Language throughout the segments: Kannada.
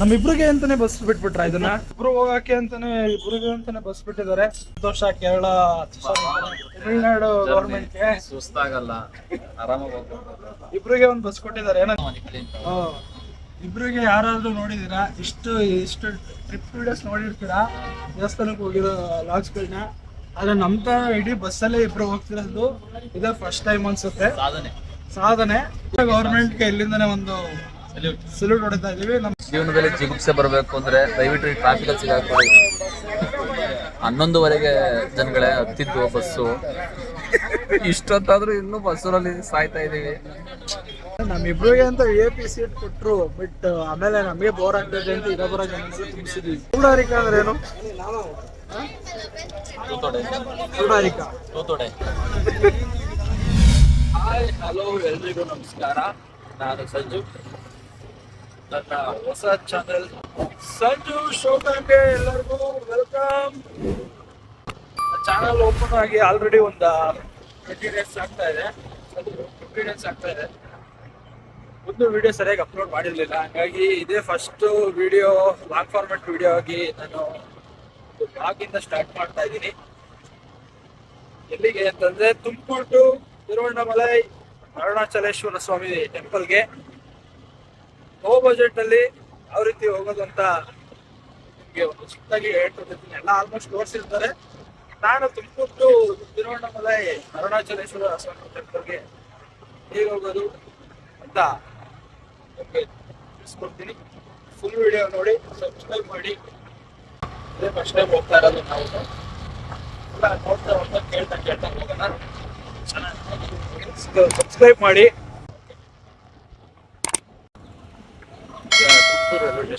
ನಮ್ಮಿಬ್ರಿಗೆ ಅಂತಾನೆ ಬಸ್ ಬಿಟ್ಬಿಟ್ರ ಇದನ್ನ? ಇಬ್ರು ಹೋಗಕ್ಕೆ ಅಂತಾನೆ ಇಬ್ರಿಗೆ ಅಂತಾನೆ ಬಸ್ ಬಿಟ್ಟಿದ್ದಾರೆ. ಸಂತೋಷ ಕೇರಳ ತಮಿಳ್ನಾಡು ಗೌರ್ಮೆಂಟ್ಗೆ ಸುಸ್ತಾಗಲ್ಲ. ಆರಾಮಾಗಿ ಇಬ್ರಿಗೆ ಒಂದು ಬಸ್ ಕೊಟ್ಟಿದ್ದಾರೆ. ಏನೋ ಇಬ್ರಿಗೆ ಯಾರಾದ್ರೂ ನೋಡಿದೀರಾ ಇಷ್ಟು ಇಷ್ಟು ಟ್ರಿಪ್ ವಿಡಿಯೋಸ್ ನೋಡಿರ್ತೀರಾ? ದೇವಸ್ಥಾನಕ್ಕೆ ಹೋಗಿರೋ ಲಾಡ್ಜ್ಗಳನ್ನ ಆದ್ರೆ ನಮ್ ತರ ಇಡೀ ಬಸ್ಸಲ್ಲೇ ಇಬ್ರು ಹೋಗ್ತಿರೋದು ಇದೇ ಫಸ್ಟ್ ಟೈಮ್ ಅನ್ಸುತ್ತೆ. ಸಾಧನೆ. ಸಾಧನೆ. ಗೌರ್ಮೆಂಟ್ಗೆ ಇಲ್ಲಿಂದನೇ ಒಂದು ಸಲ್ಯೂಟ್ ಹೊಡಿತಾ ಇದೀವಿ ನಮ್ ಜೀವನದಲ್ಲಿ ಚಿಕಿತ್ಸೆ ಬರಬೇಕು ಅಂದ್ರೆ ದಯವಿಟ್ಟು ಈ ಟ್ರಾಫಿಕ್ ಸಿಗಾಕೊಳ್ಳಿ ಹನ್ನೊಂದುವರೆಗೆ ಜನಗಳೇ ಹತ್ತಿದ್ದು ಬಸ್ಸು. ಇಷ್ಟೊತ್ತಾದ್ರೂ ಇನ್ನೂ ಬಸ್ಸಲ್ಲಿ ಸಾಯ್ತಾ ಇದೀವಿ ನಮ್ಮಿಬ್ರಿಗೆ ಅಂತ ಎ ಪಿ ಸೀಟ್ ಕೊಟ್ರು ಬಟ್ ಆಮೇಲೆ ನಮಗೆ ಬೋರ್ ಆಗ್ತದೆ ಅಂತ ಇನ್ನೊಬ್ಬರ ತುಂಬಿಸಿದ್ವಿ. ಚೂಡಾರಿಕಾ ಅಂದ್ರೆ ಏನು? ತೂತೋಡೆ. ಚೂಡಾರಿಕಾ ಹಾಯ್ ಹಲೋ ಎಲ್ರಿಗೂ ನಮಸ್ಕಾರ. ನಾನು ಸಂಜು. ನನ್ನ ಹೊಸ ಚಾನೆಲ್ ಸಂಜು ಶೋ ಎಲ್ಲರಿಗೂ ವೆಲ್ಕಮ್ ಚಾನಲ್ ಓಪನ್ ಆಗಿ ಆಲ್ರೆಡಿ ಒಂದು ಟ್ವೆಂಟಿ ಡೇಸ್ ಆಗ್ತಾ ಇದೆ. ಫಿಫ್ಟಿ ಡೇಸ್ ಆಗ್ತಾ ಇದೆ. ಒಂದು ವಿಡಿಯೋ ಸರಿಯಾಗಿ ಅಪ್ಲೋಡ್ ಮಾಡಿರಲಿಲ್ಲ. ಹಾಗಾಗಿ ಇದೇ first video long format video ಆಗಿ ನಾನು ಬ್ಲಾಗಿಂದ ಸ್ಟಾರ್ಟ್ ಮಾಡ್ತಾ ಇದ್ದೀನಿ. ಎಲ್ಲಿಗೆ ಅಂತಂದ್ರೆ ತುಮಕೂರು ಟು ತಿರುವಣ್ಣಾಮಲೈ, ಅರುಣಾಚಲೇಶ್ವರ ಸ್ವಾಮಿ ಟೆಂಪಲ್ಗೆ ಲೋ ಬಜೆಟ್ ಅಲ್ಲಿ ಯಾವ ರೀತಿ ಹೋಗೋದು ಅಂತ ನಿಮ್ಗೆ ಒಂದು ಚಿಕ್ಕದಾಗಿ ಹೇಳ್ತಿರ್ತೀನಿ ಎಲ್ಲ ಆಲ್ಮೋಸ್ಟ್ ತೋರಿಸಿರ್ತಾರೆ ನಾನು ತುಮಕೂರು ಟು ತಿರುವಣ್ಣಾಮಲೈ ಅರುಣಾಚಲೇಶ್ವರ ಸ್ವಾಮಿ ಟೆಂಪಲ್ಗೆ ಹೇಗೆ ಹೋಗೋದು ಅಂತ ನಿಮ್ಗೆ ತಿಳಿಸ್ಕೊಡ್ತೀನಿ. ಫುಲ್ ವಿಡಿಯೋ ನೋಡಿ ಸಬ್ಸ್ಕ್ರೈಬ್ ಮಾಡಿ. ಅದೇ ಫಸ್ಟ್ ಟೈಮ್ ಹೋಗ್ತಾ ಇರೋದು ನಾವು. ನೋಡ್ತಾ ಹೋಗ್ತಾ ಕೇಳ್ತಾ ಕೇಳ್ತಾ ಹೋಗೋಣ. ಸಬ್ಸ್ಕ್ರೈಬ್ ಮಾಡಿ.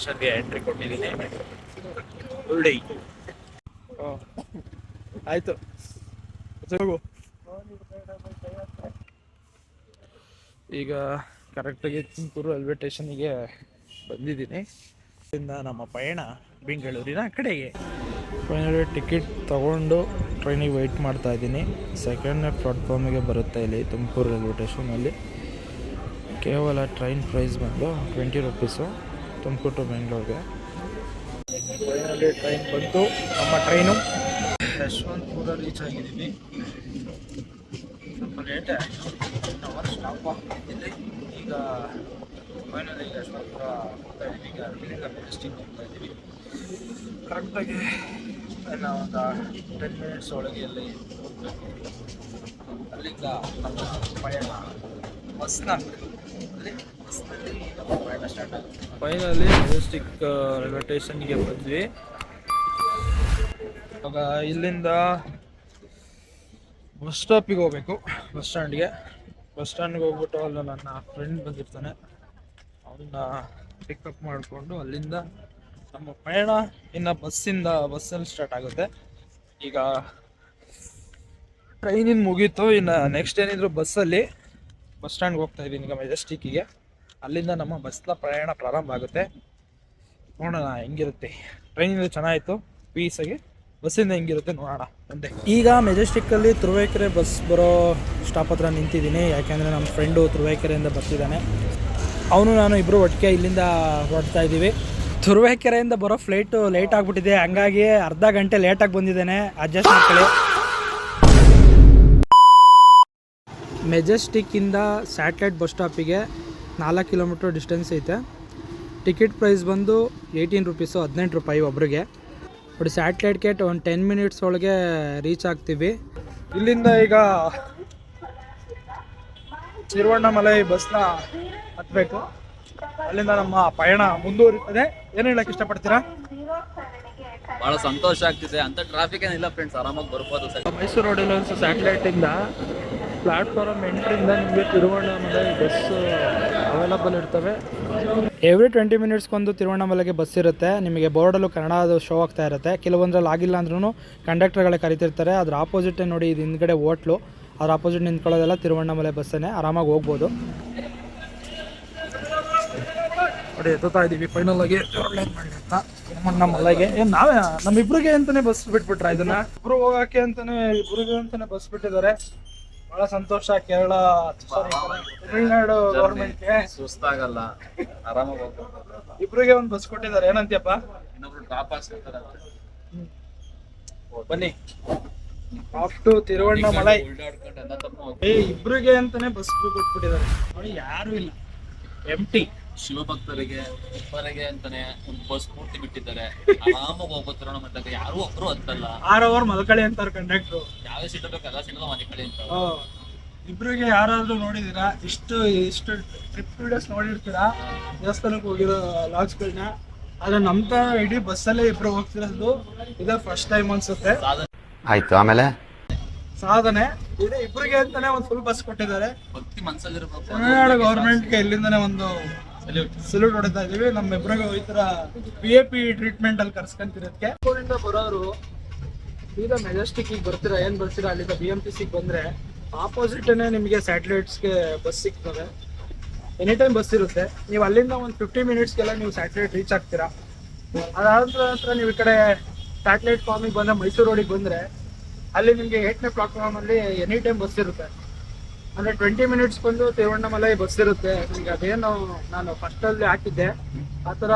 ತುಮಕೂರು ಎಂಟ್ರಿ ಕೊಟ್ಟಿದ್ದೀನಿ. ಉಳ್ಳಿ ಆಯ್ತು. ಈಗ ಕರೆಕ್ಟಾಗಿ ತುಮಕೂರು ರೈಲ್ವೆ ಸ್ಟೇಷನ್ಗೆ ಬಂದಿದ್ದೀನಿ. ಇದರಿಂದ ನಮ್ಮ ಪಯಣ ಬೆಂಗಳೂರಿನ ಕಡೆಗೆ. ಫೈನಲಿ ಟಿಕೆಟ್ ತಗೊಂಡು ಟ್ರೈನಿಗೆ ವೆಯ್ಟ್ ಮಾಡ್ತಾ ಇದ್ದೀನಿ. ಸೆಕೆಂಡ್ನೇ ಪ್ಲಾಟ್ಫಾರ್ಮಿಗೆ ಬರುತ್ತೆ ಇಲ್ಲಿ ತುಮಕೂರು ರೈಲ್ವೆ ಸ್ಟೇಷನಲ್ಲಿ ಕೇವಲ ಟ್ರೈನ್ ಪ್ರೈಸ್ ಬಂದು ಟ್ವೆಂಟಿ ರುಪೀಸು ತುಮಕೂರು ಟು ಬೆಂಗಳೂರಿಗೆ ಟ್ರೈನ್ ಬಂತು ನಮ್ಮ ಟ್ರೈನು ಯಶವಂತಪುರ ರೀಚ್ ಆಗಿದ್ದೀನಿ ಸ್ವಲ್ಪ ಲೇಟ್ ಆಯಿತು. ಅವರ್ ಸ್ಟಾಪ್ ಇಲ್ಲಿ ಈಗ ಫೈನಲಿ ಯಶವಂತಪುರ ಹೋಗ್ತಾ ಇದ್ದೀವಿ ಈಗ ಅರವಿಂದ ಡಿಸ್ಟಿಕ್ ಹೋಗ್ತಾ ಇದ್ದೀವಿ ಕರೆಕ್ಟಾಗಿ ಇನ್ನು ಒಂದು ಟೆನ್ ಮಿನಿಟ್ಸ್ ಒಳಗೆ ಅಲ್ಲಿ ಅಲ್ಲಿಂದ ನಮ್ಮ ಪಯಣ ಬಸ್ನ. ಫೈನಲಿ ಮೆಜೆಸ್ಟಿಕ್ ರೈಲ್ವೆ ಸ್ಟೇಷನ್ಗೆ ಬಂದ್ವಿ. ಇವಾಗ ಇಲ್ಲಿಂದ ಬಸ್ ಸ್ಟಾಪಿಗೆ ಹೋಗ್ಬೇಕು, ಬಸ್ ಸ್ಟ್ಯಾಂಡ್ಗೆ ಬಸ್ ಸ್ಟ್ಯಾಂಡ್ಗೆ ಹೋಗ್ಬಿಟ್ಟು ಅಲ್ಲಿ ನನ್ನ ಫ್ರೆಂಡ್ ಬಂದಿರ್ತಾನೆ. ಅವನ್ನ ಪಿಕಪ್ ಮಾಡಿಕೊಂಡು ಅಲ್ಲಿಂದ ನಮ್ಮ ಪಯಣ ಇನ್ನು ಬಸ್ಸಿಂದ ಬಸ್ಸಲ್ಲಿ ಸ್ಟಾರ್ಟ್ ಆಗುತ್ತೆ. ಈಗ ಟ್ರೈನಿಂದ ಮುಗೀತು, ಇನ್ನು ನೆಕ್ಸ್ಟ್ ಏನಿದ್ರು ಬಸ್ಸಲ್ಲಿ ಬಸ್ ಸ್ಟ್ಯಾಂಡ್ಗೆ ಹೋಗ್ತಾ ಇದ್ದೀನಿ ಈಗ ಮೆಜೆಸ್ಟಿಕ್ಕಿಗೆ ಅಲ್ಲಿಂದ ನಮ್ಮ ಬಸ್ನ ಪ್ರಯಾಣ ಪ್ರಾರಂಭ ಆಗುತ್ತೆ. ನೋಡೋಣ ಹೆಂಗಿರುತ್ತೆ. ಟ್ರೈನಿಂದ ಚೆನ್ನಾಗಿತ್ತು. ಪೀಸಾಗಿ ಬಸ್ಸಿಂದ ಹೆಂಗಿರುತ್ತೆ ನೋಡೋಣ. ಮುಂದೆ ಈಗ ಮೆಜೆಸ್ಟಿಕ್ಕಲ್ಲಿ ತುರುವೇಕೆರೆ ಬಸ್ ಬರೋ ಸ್ಟಾಪ್ ಹತ್ರ ನಿಂತಿದ್ದೀನಿ. ಯಾಕೆಂದರೆ ನಮ್ಮ ಫ್ರೆಂಡು ತುರುವೇಕೆರೆಯಿಂದ ಬರ್ತಿದ್ದಾನೆ. ಅವನು ನಾನು ಇಬ್ಬರು ಒಟ್ಟಿಗೆ ಇಲ್ಲಿಂದ ಹೊರಡ್ತಾ ಇದ್ದೀವಿ. ತುರುವೇಕೆರೆಯಿಂದ ಬರೋ ಫ್ಲೈಟು ಲೇಟ್ ಆಗಿಬಿಟ್ಟಿದೆ. ಹಂಗಾಗಿ ಅರ್ಧ ಗಂಟೆ ಲೇಟಾಗಿ ಬಂದಿದ್ದೇನೆ. ಅಡ್ಜಸ್ಟ್ ಮಾಡ್ಕೊಳ್ಳಿ. ಮೆಜೆಸ್ಟಿಕ್ಕಿಂದ ಸ್ಯಾಟ್ಲೈಟ್ ಬಸ್ ಸ್ಟಾಪಿಗೆ ನಾಲ್ಕು ಕಿಲೋಮೀಟ್ರ್ ಡಿಸ್ಟೆನ್ಸ್ ಐತೆ. ಟಿಕೆಟ್ ಪ್ರೈಸ್ ಬಂದು ಏಯ್ಟೀನ್ ರುಪೀಸು ಹದಿನೆಂಟು ರೂಪಾಯಿ ಒಬ್ರಿಗೆ. ನೋಡಿ ಸ್ಯಾಟ್ಲೈಟ್ಗೆ ಒಂದು ಟೆನ್ ಮಿನಿಟ್ಸ್ ಒಳಗೆ ರೀಚ್ ಆಗ್ತೀವಿ. ಇಲ್ಲಿಂದ ಈಗ ತಿರುವಣ್ಣಾಮಲೈ ಬಸ್ನ ಹತ್ತಬೇಕು ಅಲ್ಲಿಂದ ನಮ್ಮ ಪಯಣ ಮುಂದುವರಿತದೆ ಏನು ಹೇಳಕ್ಕೆ ಇಷ್ಟಪಡ್ತೀರಾ? ಬಹಳ ಸಂತೋಷ ಆಗ್ತಿದೆ. ಅಂತ ಟ್ರಾಫಿಕ್ ಏನಿಲ್ಲ ಫ್ರೆಂಡ್ಸ್ ಆರಾಮಾಗಿ ಬರ್ಬೋದು ಸರ್. ಮೈಸೂರು ರೋಡಲ್ಲಿ ಒಂದು ಸ್ಯಾಟಲೈಟಿಂದ ಪ್ಲಾಟ್ಫಾರಮ್ ಎಂಟ್ರಿಂದ ನಿಮಗೆ ತಿರುವಣ್ಣಾಮಲೆ ಬಸ್ ಅವೈಲಬಲ್ ಇರ್ತವೆ. ಎವ್ರಿ ಟ್ವೆಂಟಿ ಮಿನಿಟ್ಸ್ಗೊಂದು ತಿರುವಣ್ಣಾಮಲೆಗೆ ಬಸ್ ಇರುತ್ತೆ. ನಿಮಗೆ ಬೋರ್ಡಲ್ಲೂ ಕನ್ನಡದ ಶೋ ಆಗ್ತಾ ಇರುತ್ತೆ. ಕೆಲವೊಂದ್ರಲ್ಲಿ ಆಗಿಲ್ಲ ಅಂದ್ರೂ ಕಂಡಕ್ಟರ್ಗಳೇ ಕರಿತಿರ್ತಾರೆ. ಅದ್ರ ಆಪೋಸಿಟೇ ನೋಡಿ ಇದು ಹಿಂದ್ಗಡೆ ಹೋಟ್ಲು. ಅದ್ರ ಆಪೋಸಿಟ್ ನಿಂತ್ಕೊಳ್ಳೋದೆಲ್ಲ ತಿರುವಣ್ಣಾಮಲೆ ಬಸ್ಸನ್ನೇ ಆರಾಮಾಗಿ ಹೋಗ್ಬೋದು. ನೋಡಿ ಎತ್ತುತ್ತಾ ಇದ್ದೀವಿ ಫೈನಲ್ ಆಗಿ. ಅಂತ ನಮ್ಮ ಮಲೆಗೆ ಏನ್ ನಾವೇ ನಮ್ಮಿಬ್ರಿಗೆ ಅಂತಾನೆ ಬಸ್ ಬಿಟ್ಬಿಟ್ರ ಇದನ್ನ? ಇಬ್ರು ಹೋಗಕ್ಕೆ ಅಂತಾನೆ ಇಬ್ರಿಗೆ ಅಂತಾನೆ ಬಸ್ ಬಿಟ್ಟಿದ್ದಾರೆ. ಬಹಳ ಸಂತೋಷ ಕೇರಳ ತಮಿಳ್ನಾಡು ಗೌರ್ಮೆಂಟ್ಗೆ ಸುಸ್ತಾಗಲ್ಲ ಆರಾಮಾಗಿ ಹೋಗ್ಬೋದು ಇಬ್ರಿಗೆ ಒಂದು ಬಸ್ ಕೊಟ್ಟಿದ್ದಾರೆ. ಏನಂತೀಯಪ್ಪ? ಇನ್ನೊಬ್ರು ಹಾಕ್ಸ್ಕೊತಾರೆ ಬನ್ನಿ. ಆಫ್ ಟು ತಿರುವಣ್ಣಾಮಲೈ ಇಬ್ರಿಗೆ ಅಂತಾನೆ ಬಸ್ ಕೊಟ್ಬಿಟ್ಟಿದ್ದಾರೆ. ನೋಡಿ ಯಾರು ಇಲ್ಲ. ಎಂಟಿ ಶಿವಭಕ್ತರಿಗೆ ಇಬ್ಬರಿಗೆ ಅಂತಾನೆ ಒಂದು ಬಸ್ ಪೂರ್ತಿ ಬಿಟ್ಟಿದ್ದಾರೆ. ಆರಾಮಾಗಿ ಹೋಗ್ಬೋದು ತಿರುವಣ ಮಠಕ್ಕೆ ಯಾರು ಒಬ್ರು ಅಂತಲ್ಲ. ಆರ್ ಅವರ್ ಮಲ್ಕಳಿ ಅಂತಾರೆ ಕಂಡಕ್ಟ್ರು ಯಾವ ಸೀಟ್ ಬೇಕು ಎಲ್ಲ ಸೀಟ್ ಮಲ್ಕಳಿ ಅಂತ ಇಬ್ರಿಗೆ ಯಾರಾದ್ರೂ ನೋಡಿದೀರಾ ಇಷ್ಟು ಇಷ್ಟು ಟ್ರಿಪ್ ವಿಡಿಯೋಸ್ ನೋಡಿರ್ತೀರಾ? ದೇವಸ್ಥಾನಕ್ಕೆ ಹೋಗಿರೋ ಲಾಗ್ಸ್ಗಳನ್ನ ಆದ್ರೆ ನಮ್ ತರ ಇಡೀ ಬಸ್ಸಲ್ಲೇ ಇಬ್ರು ಹೋಗ್ತಿರೋದು ಇದೇ ಫಸ್ಟ್ ಟೈಮ್ ಅನ್ಸುತ್ತೆ. ಸಾಧನೆ. ಆಯ್ತು ಆಮೇಲೆ? ಸಾಧನೆ. ಇದೇ ಇಬ್ರಿಗೆ ಅಂತಾನೆ ಒಂದು ಫುಲ್ ಬಸ್ ಕೊಟ್ಟಿದ್ದಾರೆ. ಭಕ್ತಿ ಮನ್ಸಲ್ಲಿರ್ಬೇಕು ಗೌರ್ಮೆಂಟ್ಗೆ ಇಲ್ಲಿಂದಾನೆ ಒಂದು ಸಲ್ಯೂಟ್ ಹೊಡಿತಾ ಇದೀವಿ ನಮ್ಮ ಇಬ್ಬರಿಗೂ ಈ ತರ ಪಿ ಎ ಪಿ ಟ್ರೀಟ್ಮೆಂಟ್ ಅಲ್ಲಿ ಕರ್ಸ್ಕೊಂತಿರೋದಕ್ಕೆ ಬರೋರು ಸೀದಾ ಮೆಜೆಸ್ಟಿಕ್ ಬರ್ತೀರಾ, ಏನ್ ಬರ್ತೀರಾ? ಅಲ್ಲಿಂದ ಬಿ ಎಂ ಟಿ ಸಿಗೆ ಬಂದ್ರೆ ಆಪೋಸಿಟ್ನೇ ನಿಮಗೆ ಸ್ಯಾಟಲೈಟ್ಸ್ಗೆ ಬಸ್ ಸಿಗ್ತವೆ ಎನಿ ಟೈಮ್ ಬಸ್ ಇರುತ್ತೆ. ನೀವು ಅಲ್ಲಿಂದ ಒಂದು ಫಿಫ್ಟಿ ಮಿನಿಟ್ಸ್ಗೆಲ್ಲ ನೀವು ಸ್ಯಾಟಲೈಟ್ ರೀಚ್ ಆಗ್ತೀರಾ. ಅದಾದ ನಂತರ ನೀವು ಈ ಕಡೆ ಸ್ಯಾಟಲೈಟ್ ಫಾರ್ಮಿಗೆ ಬಂದ್ರೆ, ಮೈಸೂರು ರೋಡಿಗೆ ಬಂದ್ರೆ, ಅಲ್ಲಿ ನಿಮಗೆ ಏಟ್ನೇ ಪ್ಲಾಟ್ಫಾರ್ಮ್ ಅಲ್ಲಿ ಎನಿ ಟೈಮ್ ಬಸ್ ಇರುತ್ತೆ. ಅಂದ್ರೆ ಟ್ವೆಂಟಿ ಮಿನಿಟ್ಸ್ ಬಂದು ತಿರುವಣ್ಣಾಮಲೈ ಬಸ್ ಇರುತ್ತೆ. ನಿಮ್ಗೆ ಅದೇನು ನಾನು ಫಸ್ಟ್ ಅಲ್ಲಿ ಹಾಕಿದ್ದೆ. ಆ ಥರ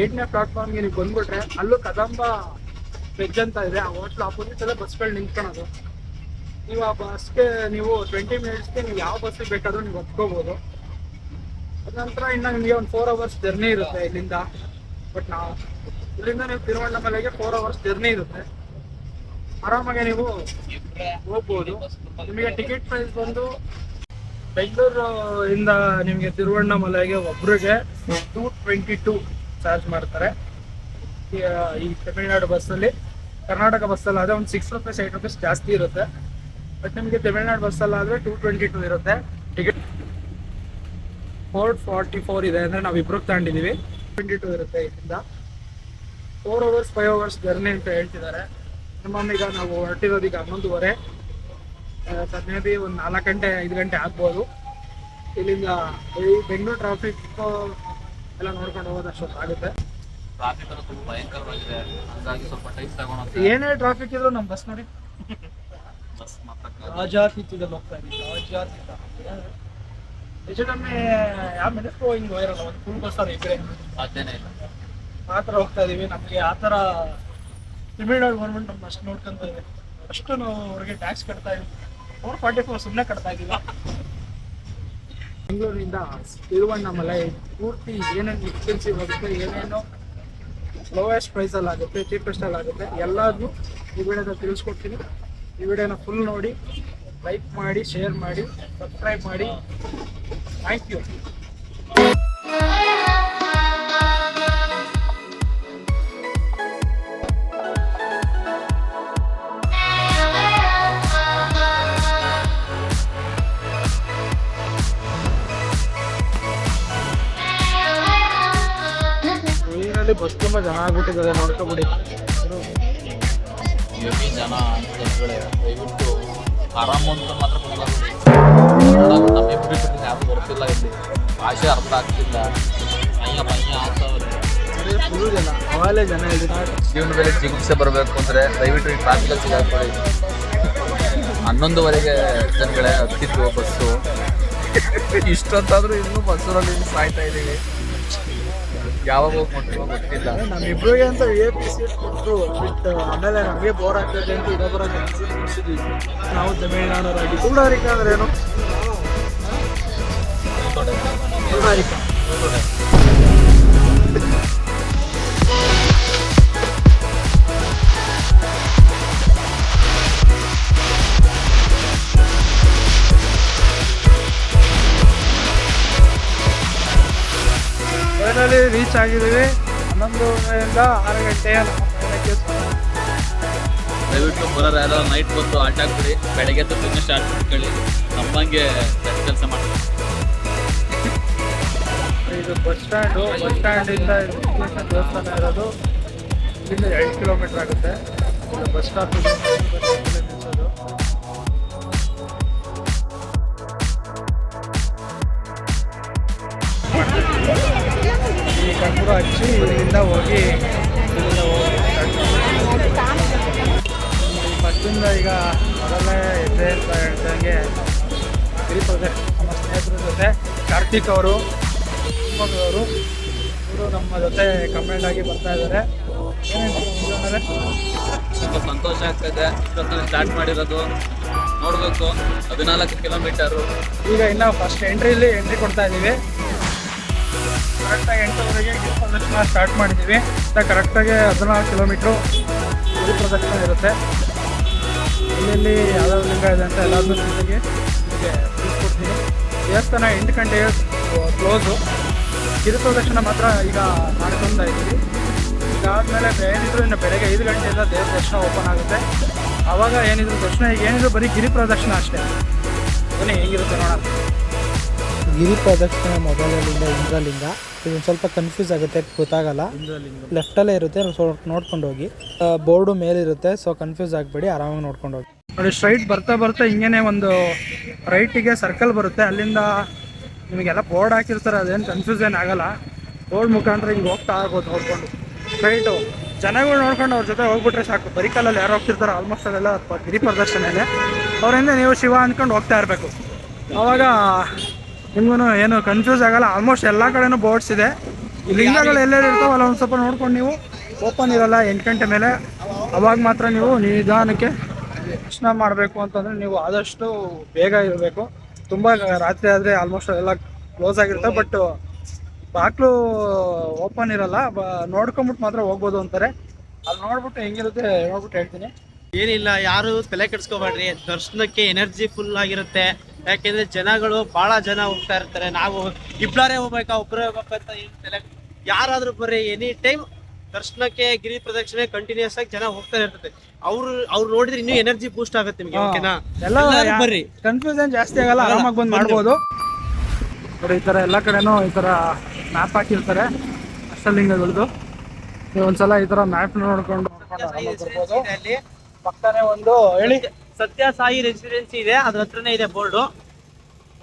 ಏಟ್ನೇ ಪ್ಲಾಟ್ಫಾರ್ಮ್ಗೆ ನೀವು ಬಂದ್ಬಿಟ್ರೆ ಅಲ್ಲೂ ಕದಂಬ ವೆಜ್ ಅಂತ ಇದೆ. ಆ ಹೋಟ್ಲ್ ಆಪೋಸಿಟ್ ಎಲ್ಲ ಬಸ್ಗಳು ನಿಂತ್ಕೊಳೋದು. ನೀವು ಆ ಬಸ್ಗೆ ನೀವು ಟ್ವೆಂಟಿ ಮಿನಿಟ್ಸ್ಗೆ ನೀವು ಯಾವ ಬಸ್ಸಿಗೆ ಬೇಕಾದ್ರೂ ನೀವು ಹತ್ಕೋಬೋದು. ಅದ ನಂತರ ಇನ್ನು ನಿಮಗೆ ಒಂದು ಫೋರ್ ಅವರ್ಸ್ ಜರ್ನಿ ಇರುತ್ತೆ ಇಲ್ಲಿಂದ. ಬಟ್ ನಾವು ಇಲ್ಲಿಂದ ನೀವು ತಿರುವಣ್ಣಾಮಲೆಗೆ ಫೋರ್ ಅವರ್ಸ್ ಜರ್ನಿ ಇರುತ್ತೆ. ಆರಾಮಾಗಿ ನೀವು ಹೋಗ್ಬೋದು. ನಿಮಗೆ ಟಿಕೆಟ್ ಪ್ರೈಸ್ ಬಂದು ಬೆಂಗಳೂರು ಇಂದ ನಿಮಗೆ ತಿರುವಣ್ಣಾಮಲೆಗೆ ಒಬ್ರಿಗೆ ಟೂ ಟ್ವೆಂಟಿ ಟೂ ಚಾರ್ಜ್ ಮಾಡ್ತಾರೆ ಈ- ತಮಿಳ್ನಾಡು ಬಸ್ಸಲ್ಲಿ ಕರ್ನಾಟಕ ಬಸ್ಸಲ್ಲಿ ಆದರೆ ಒಂದು ಸಿಕ್ಸ್ ರುಪೀಸ್ ಏಟ್ ರುಪೀಸ್ ಜಾಸ್ತಿ ಇರುತ್ತೆ. ಬಟ್ ನಿಮಗೆ ತಮಿಳ್ನಾಡು ಬಸ್ಸಲ್ಲಿ ಆದರೆ ಟೂ ಟ್ವೆಂಟಿ ಟೂ ಇರುತ್ತೆ. ಟಿಕೆಟ್ ಫೋರ್ ಫಾರ್ಟಿ ಫೋರ್ ಇದೆ ಅಂದರೆ ನಾವು ಇಬ್ರಿಗೆ ತಗೊಂಡಿದ್ದೀವಿ ಟ್ವೆಂಟಿ ಟೂ ಇರುತ್ತೆ ಇದರಿಂದ four hours five hours journey ಅಂತ ಹೇಳ್ತಿದ್ದಾರೆ. ಈಗ ನಾವು ಹೊರಟಿರೋದು ಈಗ ಹನ್ನೊಂದುವರೆ ಸದ್ಯದಿ ಒಂದು ನಾಲ್ಕು ಗಂಟೆ ಐದು ಗಂಟೆ ಆಗ್ಬೋದು. ಇಲ್ಲಿಂದ ಈ ಬೆಂಗಳೂರು ಟ್ರಾಫಿಕ್ ಎಲ್ಲ ನೋಡ್ಕೊಂಡು ಹೋಗೋದು ಅಷ್ಟೊತ್ತಾಗುತ್ತೆ ಟ್ರಾಫಿಕ್ ಎಲ್ಲ ತುಂಬಾ ಭಯಂಕರವಾಗಿದೆ. ಹಂಗಾಗಿ ಸ್ವಲ್ಪ ಟೈಮ್ ತಗೊಂಡು ಏನೇ ಟ್ರಾಫಿಕ್ ಇದ್ರು ನಮ್ಮ ಬಸ್ ನೋಡಿ. ಬಸ್ ಮಾತ್ರ ರಾಜಾತೀತದಲ್ಲಿ ಹೋಗ್ತಾ ಇದ್ದೀವಿ ರಾಜಾತೀತ ಹೆಚ್ಚು ಕಮ್ಮಿ ಯಾವ ಮಿನಿಸ್ಟ್ರು ಹಿಂಗೆ ಹೋಗಿರಲ್ಲ? ಒಂದು ಫುಲ್ ಬಸ್ ಅವ್ರು ಇಬ್ಬರೇ ಸಾಧ್ಯನೇ ಇಲ್ಲ. ಆ ಥರ ಹೋಗ್ತಾ ಇದೀವಿ. ನಮಗೆ ಆ ಥರ ತಮಿಳ್ನಾಡು ಗೌರ್ಮೆಂಟ್ ನಮ್ಮ ಅಷ್ಟು ನೋಡ್ಕೊಂತ ಇದೆ ಅಷ್ಟು ನಾವು ಅವ್ರಿಗೆ ಟ್ಯಾಕ್ಸ್ ಕಟ್ತಾ ಇದ್ವಿ. ಫೋರ್ ಫಾರ್ಟಿ ಫೋರ್ ಸುಮ್ಮನೆ ಕಟ್ತಾ ಇದ್ದೀವಿ ಬೆಂಗಳೂರಿಂದ ತಿರುವಣ್ಣಾಮಲೈ ಪೂರ್ತಿ ಏನೇನು ಎಕ್ಸ್ಪೆನ್ಸಿವ್ ಆಗುತ್ತೆ, ಏನೇನು ಲೋಯೆಸ್ಟ್ ಪ್ರೈಸಲ್ಲಿ ಆಗುತ್ತೆ ಚೀಪೆಸ್ಟಲ್ಲಿ ಆಗುತ್ತೆ ಎಲ್ಲದನ್ನು ಈ ವಿಡಿಯೋದಲ್ಲಿ ತಿಳಿಸ್ಕೊಡ್ತೀನಿ. ಈ ವಿಡಿಯೋನ ಫುಲ್ ನೋಡಿ ಲೈಕ್ ಮಾಡಿ ಶೇರ್ ಮಾಡಿ ಸಬ್ಸ್ಕ್ರೈಬ್ ಮಾಡಿ. ಥ್ಯಾಂಕ್ ಯು ತುಂಬ ಜನ ಆಗ್ಬಿಟ್ಟಿದ್ದಾರೆ ನೋಡ್ಕೊಬಿಡಿ. ಜನ ಜನಗಳೇ ದಯವಿಟ್ಟು ಆರಾಮ ಅಂತ ಮಾತ್ರ ನಮ್ಮಿಬ್ರು ಬಿಟ್ಟು ಯಾರು ಬರ್ತಿಲ್ಲ ಇಲ್ಲಿ. ಭಾಷೆ ಅರ್ಥ ಆಗ್ತಿಲ್ಲ. ಅಯ್ಯ ಮಯ್ಯ ಜನ ಅವಾಗಲೇ ಜನ ಜೀವನ ಮೇಲೆ ಚಿಕಿತ್ಸೆ ಬರಬೇಕು ಅಂದ್ರೆ ದಯವಿಟ್ಟು ಈ ಟ್ರಾಫಿಕ್ ಸಿಗಾಕೊಳ್ಳಿ ಹನ್ನೊಂದುವರೆಗೆ ಜನಗಳೇ ಹತ್ತಿತ್ತು ಬಸ್ಸು. ಇಷ್ಟೊತ್ತಾದ್ರೂ ಇನ್ನೂ ಬಸ್ಸಲ್ಲಿ ಸಾಯ್ತಾ ಇದೀವಿ ಯಾವಾಗ ಮುಟ್ತೀವೋ ಗೊತ್ತಿಲ್ಲ. ನಮ್ಮಿಬ್ರಿಗೆ ಅಂತ ಎ ಪಿ ಸೀಟ್ ಕೊಟ್ಟರು ಬಿಟ್ಟು ಆಮೇಲೆ ನಮಗೆ ಬೋರ್ ಆಗ್ತದೆ ಅಂತ ಇನ್ನೊಬ್ಬರ ಕೊಡ್ಸಿದ್ವಿ. ನಾವು ತಮಿಳ್ನಾಡವರಾಗಿ ಕೂಡಾರಿಕ ಅಂದ್ರೆ ಏನು ಕೂಡಾರಿಕ ರೀಚ್ ಆಗಿದ್ದೀವಿ. ಹನ್ನೊಂದುವರೆಯಿಂದ ಆರು ಗಂಟೆಯ ನಮ್ಮ ಪ್ರಯಾಣಕ್ಕೆ ದಯವಿಟ್ಟು ಬರೋರು ಯಾರೋ ನೈಟ್ ಬಂದು ಆಟ ಹಾಕ್ಬಿಡಿ ಬೆಳಗ್ಗೆ ಎದ್ದು ಬಿಸ್ನೆಸ್ ಸ್ಟಾರ್ಟ್ ಮಾಡ್ಕೊಳ್ಳಿ. ನಮ್ಮಂಗೆ ಕೆಲಸ ಮಾಡಿ ಇದು ಬಸ್ ಸ್ಟ್ಯಾಂಡು ಬಸ್ ಸ್ಟ್ಯಾಂಡಿಂದ ವಿಶ್ವೇಶ್ವರ ದೇವಸ್ಥಾನ ಇರೋದು. ಇಲ್ಲಿಂದ ಎರಡು ಕಿಲೋಮೀಟರ್ ಆಗುತ್ತೆ. ಇದು ಬಸ್ ಸ್ಟಾಪ್ ಕರ್ಪೂರ ಹಚ್ಚಿ ಇಲ್ಲಿಂದ ಹೋಗಿ ಇಲ್ಲಿಂದ ಹೋಗಿ ಬಸ್ ಟ್ರಿಪ್ಪಿಂದ ಈಗ ಮೊದಲನೇ ಹೆಜ್ಜೆ ಅಂತ ಹೇಳ್ದಂಗೆ ಗಿರಿ ನಮ್ಮ ಸ್ನೇಹಿತರ ಜೊತೆ ಕಾರ್ತಿಕ್ ಅವರು ಅವರು. ಇವರು ನಮ್ಮ ಜೊತೆ ಕಮೆಂಟ್ ಆಗಿ ಬರ್ತಾ ಇದ್ದಾರೆ. ತುಂಬ ಸಂತೋಷ ಆಗ್ತದೆ. ಇಷ್ಟೊತ್ತಲ್ಲಿ ಸ್ಟಾರ್ಟ್ ಮಾಡಿರೋದು. ನೋಡಬೇಕು. ಹದಿನಾಲ್ಕು ಕಿಲೋಮೀಟರು ಈಗ ಇನ್ನು ಫಸ್ಟ್ ಎಂಟ್ರಿಲಿ ಎಂಟ್ರಿ ಕೊಡ್ತಾ ಇದ್ದೀವಿ. ಕರೆಕ್ಟಾಗಿ ಎಂಟೂವರೆಗೆ ಗಿರಿ ಪ್ರದರ್ಶನ ಸ್ಟಾರ್ಟ್ ಮಾಡಿದ್ದೀವಿ. ಕರೆಕ್ಟಾಗಿ ಹದಿನಾಲ್ಕು ಕಿಲೋಮೀಟ್ರು ಗಿರಿ ಪ್ರದಕ್ಷಿಣ ಇರುತ್ತೆ. ಇಲ್ಲಿ ಯಾವ್ಯಾವ ಲಿಂಗ ಇದೆ ಅಂತ ಎಲ್ಲಾದರೂ ನಿಮಗೆ ನಿಮಗೆ ತಿಳಿಸ್ಕೊಡ್ತೀನಿ. ದೇವಸ್ಥಾನ ಎಂಟು ಗಂಟೆಗೆ ಕ್ಲೋಸು ಗಿರಿ ಪ್ರದರ್ಶನ ಮಾತ್ರ ಈಗ ಮಾಡ್ಕೊತಾ ಇದ್ದೀವಿ. ಇದಾದಮೇಲೆ ಏನಿದ್ರು ಇನ್ನು ಬೆಳಗ್ಗೆ ಐದು ಗಂಟೆಯಿಂದ ದೇವ್ರ ದರ್ಶನ ಓಪನ್ ಆಗುತ್ತೆ. ಆವಾಗ ಏನಿದ್ರು ದರ್ಶನ ಈಗ ಏನಿದ್ರು ಬರೀ ಗಿರಿ ಪ್ರದಕ್ಷಿಣ ಅಷ್ಟೇ. ಬನ್ನಿ, ಹೇಗಿರುತ್ತೆ ನೋಡೋಣ. ಗಿರಿ ಪ್ರದಕ್ಷಿಣೆ ಮೊಬೈಲಲ್ಲಿಂದ ಇಂದ್ರಲಿಂಗ. ಇದು ಸ್ವಲ್ಪ ಕನ್ಫ್ಯೂಸ್ ಆಗುತ್ತೆ, ಗೊತ್ತಾಗಲ್ಲ. ಲೆಫ್ಟಲ್ಲೇ ಇರುತ್ತೆ ಸ್ವಲ್ಪ ನೋಡ್ಕೊಂಡು ಹೋಗಿ. ಬೋರ್ಡು ಮೇಲಿರುತ್ತೆ ಸೊ ಕನ್ಫ್ಯೂಸ್ ಆಗಬೇಡಿ, ಆರಾಮಾಗಿ ನೋಡ್ಕೊಂಡು ಹೋಗಿ. ನೋಡಿ ಸ್ಟ್ರೈಟ್ ಬರ್ತಾ ಬರ್ತಾ ಹಿಂಗೇನೆ ಒಂದು ರೈಟಿಗೆ ಸರ್ಕಲ್ ಬರುತ್ತೆ. ಅಲ್ಲಿಂದ ನಿಮಗೆಲ್ಲ ಬೋರ್ಡ್ ಹಾಕಿರ್ತಾರೆ, ಅದೇನು ಕನ್ಫ್ಯೂಸ್ ಏನು ಆಗಲ್ಲ. ಬೋರ್ಡ್ ಮುಖಾಂತರ ಹಿಂಗೆ ಹೋಗ್ತಾ ಆಗೋದು ನೋಡ್ಕೊಂಡು. ಸ್ಟ್ರೈಟು ಜನಗಳು ನೋಡ್ಕೊಂಡು ಅವ್ರ ಜೊತೆ ಹೋಗ್ಬಿಟ್ರೆ ಸಾಕು. ಬರಿಕಲ್ಲಲ್ಲಿ ಯಾರು ಹೋಗ್ತಿರ್ತಾರೆ ಆಲ್ಮೋಸ್ಟ್ ಅಲ್ಲೆಲ್ಲ ಗಿರಿ ಪ್ರದರ್ಶನನೇ ಅವರಿಂದ ನೀವು ಶಿವ ಅಂದ್ಕೊಂಡು ಹೋಗ್ತಾ ಇರಬೇಕು. ಅವಾಗ ನಿಮ್ಗೂ ಏನು ಕನ್ಫ್ಯೂಸ್ ಆಗಲ್ಲ. ಆಲ್ಮೋಸ್ಟ್ ಎಲ್ಲ ಕಡೆನೂ ಬೋರ್ಡ್ಸ್ ಇದೆ. ಲಿಂಗಗಳು ಎಲ್ಲೆಲ್ಲಿ ಇರ್ತಾವಲ್ಲ ಒಂದು ಸ್ವಲ್ಪ ನೋಡ್ಕೊಂಡು ನೀವು ಓಪನ್ ಇರಲ್ಲ ಎಂಟು ಗಂಟೆ ಮೇಲೆ. ಅವಾಗ ಮಾತ್ರ ನೀವು ನಿಧಾನಕ್ಕೆ ದರ್ಶನ ಮಾಡಬೇಕು ಅಂತಂದರೆ ನೀವು ಆದಷ್ಟು ಬೇಗ ಇರಬೇಕು. ತುಂಬ ರಾತ್ರಿ ಆದರೆ ಆಲ್ಮೋಸ್ಟ್ ಎಲ್ಲ ಕ್ಲೋಸ್ ಆಗಿರುತ್ತೆ ಬಟ್ ಬಾಕ್ಲು ಓಪನ್ ಇರಲ್ಲ. ಬ ನೋಡ್ಕೊಂಬಿಟ್ಟು ಮಾತ್ರ ಹೋಗ್ಬೋದು ಅಂತಾರೆ. ಅಲ್ಲಿ ನೋಡ್ಬಿಟ್ಟು ಹೆಂಗಿರುತ್ತೆ ನೋಡ್ಬಿಟ್ಟು ಹೇಳ್ತೀನಿ. ಏನಿಲ್ಲ ಯಾರು ತಲೆ ಕೆಡಿಸ್ಕೋಬೇಡ್ರಿ. ದರ್ಶನಕ್ಕೆ ಎನರ್ಜಿ ಫುಲ್ ಆಗಿರುತ್ತೆ. ಯಾಕೆಂದ್ರೆ ಜನಗಳು ಬಹಳ ಜನ ಹೋಗ್ತಾ ಇರ್ತಾರೆ. ನಾವು ಇಬ್ಬರೇ ಹೋಗ್ಬೇಕಾ ಒಬ್ಬರೇ ಹೋಗ್ಬೇಕಂತ ಅಂತ ಯಾರಾದ್ರೂ ಬರ್ರಿ ಎನಿ ಟೈಮ್ ದರ್ಶನಕ್ಕೆ ಗಿರಿ ಪ್ರದಕ್ಷಿಣೆ ಕಂಟಿನ್ಯೂಸ್ ಆಗಿ ಜನ ಹೋಗ್ತಾ ಇರ್ತದೆ. ಅವ್ರು ಅವ್ರು ನೋಡಿದ್ರೆ ಇನ್ನೂ ಎನರ್ಜಿ ಬೂಸ್ಟ್ ಆಗುತ್ತೆ ನಿಮ್ಗೆ ಓಕೆನಾ ಎಲ್ಲ ಬರ್ರಿ. ಕನ್ಫ್ಯೂಷನ್ ಜಾಸ್ತಿ ಆಗಲ್ಲ ಆರಾಮಾಗಿ ಬಂದು ಮಾಡ್ಬೋದು. ನೋಡಿ ಈ ತರ ಎಲ್ಲ ಕಡೆನೂ ಈ ತರ ಮ್ಯಾಪ್ ಹಾಕಿರ್ತಾರೆ ಅಷ್ಟಲಿಂಗಗಳದ್ದು ನೀವು ಒಂದ್ಸಲ ಈ ತರ ಮ್ಯಾಪ್ ನೋಡ್ಕೊಂಡು ಬರ್ಬೋದು. ಒಂದು ಹೇಳಿ ಸತ್ಯ ಸಾಯಿ ರೆಸಿಡೆನ್ಸಿ ಇದೆ ಅದ್ರ ಹತ್ರನೇ ಇದೆ ಬೋರ್ಡು.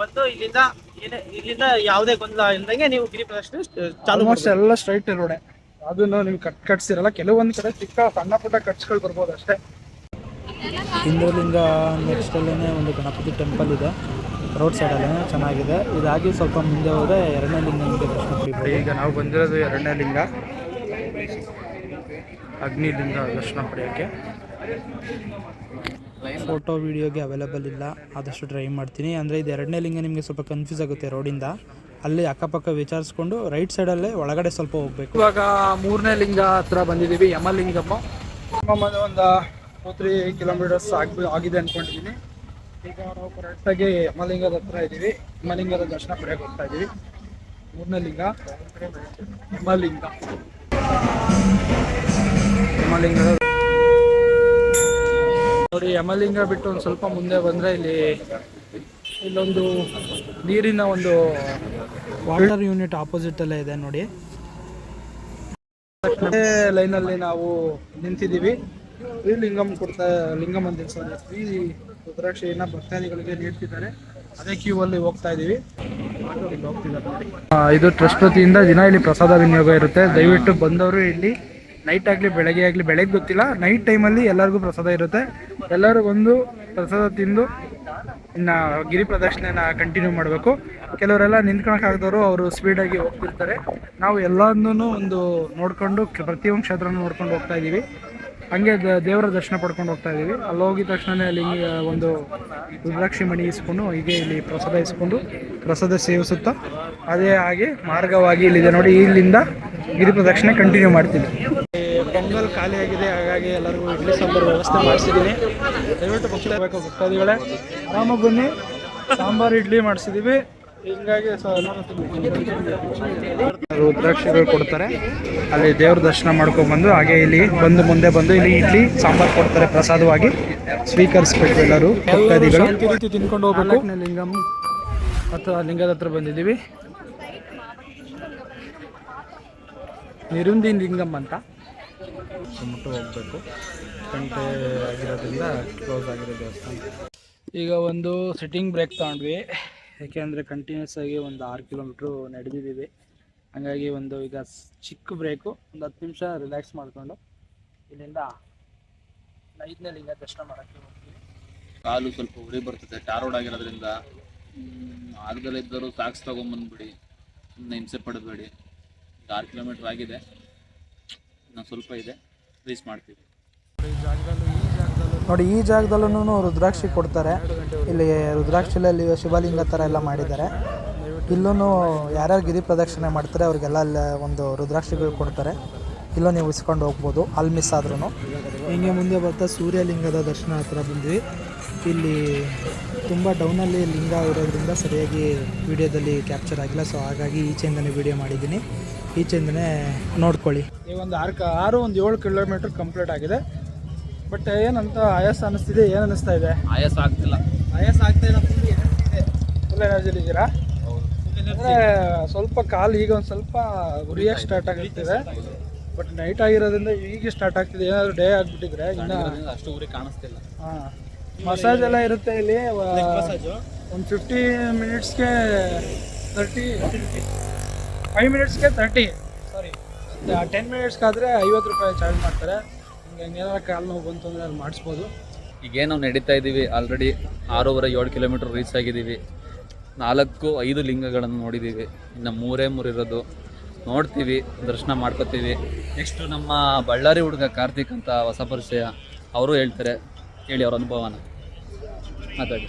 ಮತ್ತು ಇಲ್ಲಿಂದ ಏನೇ ಇಲ್ಲಿಂದ ಯಾವುದೇ ಗೊಂದಲ ಇಲ್ದಂಗೆ ನೀವು ಗಿರಿ ಪ್ರದರ್ಶನ ಚಾಲು ಆಲ್ಮೋಸ್ಟ್ ಎಲ್ಲ ಸ್ಟ್ರೈಟ್ ರೋಡೆ ಅದನ್ನು ನೀವು ಕಟ್ ಕಟ್ಸಿರಲ್ಲ ಕೆಲವೊಂದು ಕಡೆ ಚಿಕ್ಕ ಸಣ್ಣ ಪುಟ್ಟ ಕಟ್ಸ್ಗಳು ಬರ್ಬೋದು ಅಷ್ಟೇ. ಹಿಂದೂಲಿಂಗ ನೆಕ್ಸ್ಟ್ ಅಲ್ಲೇ ಒಂದು ಗಣಪತಿ ಟೆಂಪಲ್ ಇದೆ. ರೋಡ್ ಸೈಡಲ್ಲೇ ಚೆನ್ನಾಗಿದೆ. ಇದಾಗಿ ಸ್ವಲ್ಪ ಮುಂದೆ ಹೋದರೆ ಎರಡನೇ ಲಿಂಗ ನಿಮಗೆ ದರ್ಶನ ಪಡಿಬೋದು ಈಗ ನಾವು ಬಂದಿರೋದು ಎರಡನೇ ಲಿಂಗ. ಅಗ್ನಿಲಿಂಗ ದರ್ಶನ ಪಡೆಯೋಕ್ಕೆ. ಫೋಟೋ ವೀಡಿಯೋಗೆ ಅವೈಲಬಲ್ ಇಲ್ಲ. ಆದಷ್ಟು ಟ್ರೈ ಮಾಡ್ತೀನಿ. ಅಂದರೆ ಇದು ಎರಡನೇ ಲಿಂಗ ನಿಮಗೆ ಸ್ವಲ್ಪ ಕನ್ಫ್ಯೂಸ್ ಆಗುತ್ತೆ ರೋಡಿಂದ ಅಲ್ಲಿ ಅಕ್ಕಪಕ್ಕ ವಿಚಾರಿಸ್ಕೊಂಡು ರೈಟ್ ಸೈಡಲ್ಲೇ ಒಳಗಡೆ ಸ್ವಲ್ಪ ಹೋಗಬೇಕು. ಇವಾಗ ಮೂರನೇ ಲಿಂಗ ಹತ್ರ ಬಂದಿದ್ದೀವಿ ಯಮಲಿಂಗಮ್ಮ ಒಂದು ಟೂ ತ್ರೀ ಕಿಲೋಮೀಟರ್ಸ್ ಆಗಿ ಆಗಿದೆ ಅಂದ್ಕೊಂಡಿದ್ದೀನಿ ಈಗ ನಾವು ಕರೆಕ್ಟಾಗಿ ಯಮಲಿಂಗದ ಹತ್ರ ಇದ್ದೀವಿ. ಯಮಲಿಂಗದ ದರ್ಶನ ಪಡೆಯೋಕೆ ಹೋಗ್ತಾ ಇದ್ದೀವಿ. ಮೂರನೇ ಲಿಂಗ. ಯಮಲಿಂಗ. ಯಮಲಿಂಗದ ನೋಡಿ, ಯಮಲಿಂಗ ಬಿಟ್ಟು ಒಂದು ಸ್ವಲ್ಪ ಮುಂದೆ ಬಂದರೆ ಇಲ್ಲಿ ಇಲ್ಲೊಂದು ನೀರಿನ ಒಂದು ವಾಟರ್ ಯೂನಿಟ್ ಆಪೋಸಿಟಲ್ಲೇ ಇದೆ ನೋಡಿ. ಲೈನ್ ಲೈನಲ್ಲಿ ನಾವು ನಿಂತಿದ್ದೀವಿ. ಶ್ರೀ ಲಿಂಗಂ ಕೊಡ್ತಾ ಲಿಂಗಮ್ ಅಂತ ಶ್ರೀ ರುದ್ರಾಕ್ಷಿಯನ್ನ ಭಕ್ತಾದಿಗಳಿಗೆ ನೀಡ್ತಿದ್ದಾರೆ. ಅದೇ ಕ್ಯೂ ಅಲ್ಲಿ ಹೋಗ್ತಾ ಇದೀವಿ. ಇದು ಟ್ರಸ್ಟ್ ವತಿಯಿಂದ ದಿನ ಇಲ್ಲಿ ಪ್ರಸಾದ ವಿನಿಯೋಗ ಇರುತ್ತೆ. ದಯವಿಟ್ಟು ಬಂದವರು ಇಲ್ಲಿ ನೈಟ್ ಆಗಲಿ, ಬೆಳಗ್ಗೆ ಆಗಲಿ, ಬೆಳಗ್ಗೆ ಗೊತ್ತಿಲ್ಲ. ನೈಟ್ ಟೈಮಲ್ಲಿ ಎಲ್ಲರಿಗೂ ಪ್ರಸಾದ ಇರುತ್ತೆ. ಎಲ್ಲರೂ ಬಂದು ಪ್ರಸಾದ ತಿಂದು, ಇನ್ನು ಗಿರಿ ಪ್ರದಕ್ಷಿಣೆನ ಕಂಟಿನ್ಯೂ ಮಾಡಬೇಕು. ಕೆಲವರೆಲ್ಲ ನಿಂತ್ಕೊಳಕ್ಕಾಗದವರು ಅವರು ಸ್ಪೀಡಾಗಿ ಹೋಗ್ತಿರ್ತಾರೆ. ನಾವು ಎಲ್ಲದನ್ನೂ ಒಂದು ನೋಡ್ಕೊಂಡು, ಪ್ರತಿಯೊಂದು ಕ್ಷೇತ್ರನೂ ನೋಡ್ಕೊಂಡು ಹೋಗ್ತಾ ಇದ್ದೀವಿ ಹಂಗೆ ದ- ದೇವರ ದರ್ಶನ ಪಡ್ಕೊಂಡು ಹೋಗ್ತಾ ಇದ್ದೀವಿ ಅಲ್ಲಿ ಹೋಗಿದ ತಕ್ಷಣ ಅಲ್ಲಿ ಒಂದು ರುದ್ರಾಕ್ಷಿ ಮಣಿ ಇಸ್ಕೊಂಡು ಹೀಗೆ ಇಲ್ಲಿ ಪ್ರಸಾದ ಇಸ್ಕೊಂಡು ಪ್ರಸಾದ ಸೇವಿಸುತ್ತಾ ಅದೇ ಹಾಗೆ ಮಾರ್ಗವಾಗಿ ಇಲ್ಲಿದೆ. ನೋಡಿ ಇಲ್ಲಿಂದ ಗಿರಿ ಪ್ರದಕ್ಷಿಣೆ ಕಂಟಿನ್ಯೂ ಮಾಡ್ತೀನಿ. ಪೊಂಗಲ್ ಖಾಲಿ ಆಗಿದೆ ಹಾಗಾಗಿ ಎಲ್ಲರಿಗೂ ಇಡ್ಲಿ ಸಾಂಬಾರು ವ್ಯವಸ್ಥೆ ಮಾಡಿಸಿದ್ದೀನಿ. ದಯವಿಟ್ಟು ಭಕ್ತಾದಿಗಳೇ ಆರಾಮಾಗಿ ಬನ್ನಿ ಸಾಂಬಾರು ಇಡ್ಲಿ ಮಾಡಿಸಿದ್ದೀವಿ ಹಿಂಗಾಗಿ ರುದ್ರಾಕ್ಷಿಗಳು ಕೊಡ್ತಾರೆ. ಅಲ್ಲಿ ದೇವ್ರ ದರ್ಶನ ಮಾಡ್ಕೊಂಡ್ಬಂದು ಹಾಗೆ ಇಲ್ಲಿ ಬಂದು ಮುಂದೆ ಬಂದು ಇಲ್ಲಿ ಇಡ್ಲಿ ಸಾಂಬಾರ್ ಕೊಡ್ತಾರೆ ಪ್ರಸಾದವಾಗಿ. ಸ್ವೀಕರಿಸ್ಬೇಕು ಎಲ್ಲರೂ ಭಕ್ತಾದಿಗಳು. ರೀತಿ ತಿನ್ಕೊಂಡು ಹೋಗ್ಬೇಕು. ಲಿಂಗಮ್ ಮತ್ತು ಆ ಲಿಂಗದ ಹತ್ರ ಬಂದಿದ್ದೀವಿ. ನಿರುಂದಿನ್ ಲಿಂಗಮ್ ಅಂತ. ಮುಟ್ಟು ಹೋಗ್ಬೇಕು. ಗಂಟೆ ಆಗಿರೋದ್ರಿಂದ ಕ್ಲೋಸ್ ಆಗಿರೋ ದೇವಸ್ಥಾನ. ಈಗ ಒಂದು ಸಿಟ್ಟಿಂಗ್ ಬ್ರೇಕ್ ತಗೊಂಡ್ವಿ. ಯಾಕೆಂದರೆ ಕಂಟಿನ್ಯೂಸ್ ಆಗಿ ಒಂದು ಆರು ಕಿಲೋಮೀಟ್ರು ನಡೆದಿದ್ದೀವಿ. ಹಾಗಾಗಿ ಒಂದು ಈಗ ಚಿಕ್ಕ ಬ್ರೇಕು ಒಂದು ಹತ್ತು ನಿಮಿಷ ರಿಲ್ಯಾಕ್ಸ್ ಮಾಡಿಕೊಂಡು ಇಲ್ಲಿಂದ ನೈಟ್ನಲ್ಲಿ ಈಗ ದರ್ಶನ ಮಾಡೋಕ್ಕೆ ಹೋಗ್ತೀವಿ. ಕಾಲು ಸ್ವಲ್ಪ ಉರಿ ಬರ್ತದೆ ಟಾರ್ ರೋಡ್ ಆಗಿರೋದ್ರಿಂದ. ಆಗದಲ್ಲೇ ಇದ್ದರು ಸಾಕ್ಸ್ ತೊಗೊಂಬಂದ್ಬಿಡಿ ಸುಮ್ಮನೆ ಹಿಂಸೆ ಪಡಬೇಡಿ. ಈಗ ಆರು ಕಿಲೋಮೀಟ್ರ್ ಆಗಿದೆ ಇನ್ನೊಂದು ಸ್ವಲ್ಪ ಇದೆ ರೀಚ್ ಮಾಡ್ತೀವಿ. ನೋಡಿ ಈ ಜಾಗದಲ್ಲೂ ರುದ್ರಾಕ್ಷಿ ಕೊಡ್ತಾರೆ. ಇಲ್ಲಿ ರುದ್ರಾಕ್ಷಿಲಲ್ಲಿ ಶಿವಲಿಂಗ ಥರ ಎಲ್ಲ ಮಾಡಿದ್ದಾರೆ. ಇಲ್ಲೂ ಯಾರ್ಯಾರು ಗಿರಿ ಪ್ರದಕ್ಷಿಣೆ ಮಾಡ್ತಾರೆ ಅವ್ರಿಗೆಲ್ಲ ಅಲ್ಲಿ ಒಂದು ರುದ್ರಾಕ್ಷಿಗಳು ಕೊಡ್ತಾರೆ. ಇಲ್ಲೂ ನೀವು ಇಸ್ಕೊಂಡು ಹೋಗ್ಬೋದು ಅಲ್ಲಿ ಮಿಸ್ ಆದ್ರೂ ಹಿಂಗೆ ಮುಂದೆ ಬರ್ತಾ ಸೂರ್ಯಲಿಂಗದ ದರ್ಶನ ಹತ್ರ ಬಂದ್ವಿ. ಇಲ್ಲಿ ತುಂಬ ಡೌನಲ್ಲಿ ಲಿಂಗ ಇರೋದ್ರಿಂದ ಸರಿಯಾಗಿ ವಿಡಿಯೋದಲ್ಲಿ ಕ್ಯಾಪ್ಚರ್ ಆಗಿಲ್ಲ ಸೊ ಹಾಗಾಗಿ ಈಚೆಯಿಂದನೇ ವಿಡಿಯೋ ಮಾಡಿದ್ದೀನಿ. ಈಚೆಯಿಂದನೇ ನೋಡ್ಕೊಳ್ಳಿ. ಈ ಒಂದು ಆರು ಕ ಆರು ಒಂದು ಏಳು ಕಿಲೋಮೀಟ್ರ್ ಕಂಪ್ಲೀಟ್ ಆಗಿದೆ. ಬಟ್ ಏನಂತ ಆಯಾಸ ಅನಿಸ್ತಿದೆ ಏನು ಅನಿಸ್ತಾ ಇದೆ? ಆಯಾಸ ಆಗ್ತಿಲ್ಲ. ಆಯಾಸ ಆಗ್ತಾ ಇಲ್ಲ ಫುಲ್ ಇದೆ ಫುಲ್ ಎನರ್ಜಿಲಿ ಇದ್ದೀರಾ? ಅಂದರೆ ಸ್ವಲ್ಪ ಕಾಲು ಈಗ ಒಂದು ಸ್ವಲ್ಪ ಉರಿಯಕ್ಕೆ ಸ್ಟಾರ್ಟ್ ಆಗಿರ್ತಿದೆ. ಬಟ್ ನೈಟ್ ಆಗಿರೋದ್ರಿಂದ ಈಗ ಸ್ಟಾರ್ಟ್ ಆಗ್ತಿದೆ. ಏನಾದರೂ ಡೇ ಆಗಿಬಿಟ್ಟಿದ್ರೆ ಇನ್ನು ಅಷ್ಟು ಉರಿ ಕಾಣಿಸ್ತಿಲ್ಲ. ಹಾಂ. ಮಸಾಜ್ ಎಲ್ಲ ಇರುತ್ತೆ ಇಲ್ಲಿ ಮಸಾಜು ಒಂದು ಫಿಫ್ಟಿ ಮಿನಿಟ್ಸ್ಗೆ ತರ್ಟಿ ಫೈವ್ ಮಿನಿಟ್ಸ್ಗೆ ತರ್ಟಿ ಸಾರಿ ಟೆನ್ ಮಿನಿಟ್ಸ್ಗಾದರೆ ಐವತ್ತು ರೂಪಾಯಿ ಚಾರ್ಜ್ ಮಾಡ್ತಾರೆ. ಏನಾರ ಕಾಲು ನೋವು ಬಂತು ಅಂದರೆ ಅದು ಮಾಡಿಸ್ಬೋದು. ಈಗೇನು ನಾವು ನಡೀತಾ ಇದ್ದೀವಿ ಆಲ್ರೆಡಿ ಆರೂವರೆ ಏಳು ಕಿಲೋಮೀಟ್ರ್ ರೀಚ್ ಆಗಿದ್ದೀವಿ ನಾಲ್ಕು ಐದು ಲಿಂಗಗಳನ್ನು ನೋಡಿದ್ದೀವಿ ಇನ್ನು ಮೂರೇ ಮೂರು ಇರೋದು. ನೋಡ್ತೀವಿ ದರ್ಶನ ಮಾಡ್ಕೋತೀವಿ. ನೆಕ್ಸ್ಟು ನಮ್ಮ ಬಳ್ಳಾರಿ ಹುಡುಗ ಕಾರ್ತಿಕ್ ಅಂತ ಹೊಸ ಪರಿಚಯ. ಅವರು ಹೇಳ್ತಾರೆ. ಹೇಳಿ ಅವ್ರ ಅನುಭವನ. ಮಾತಾಡಿ.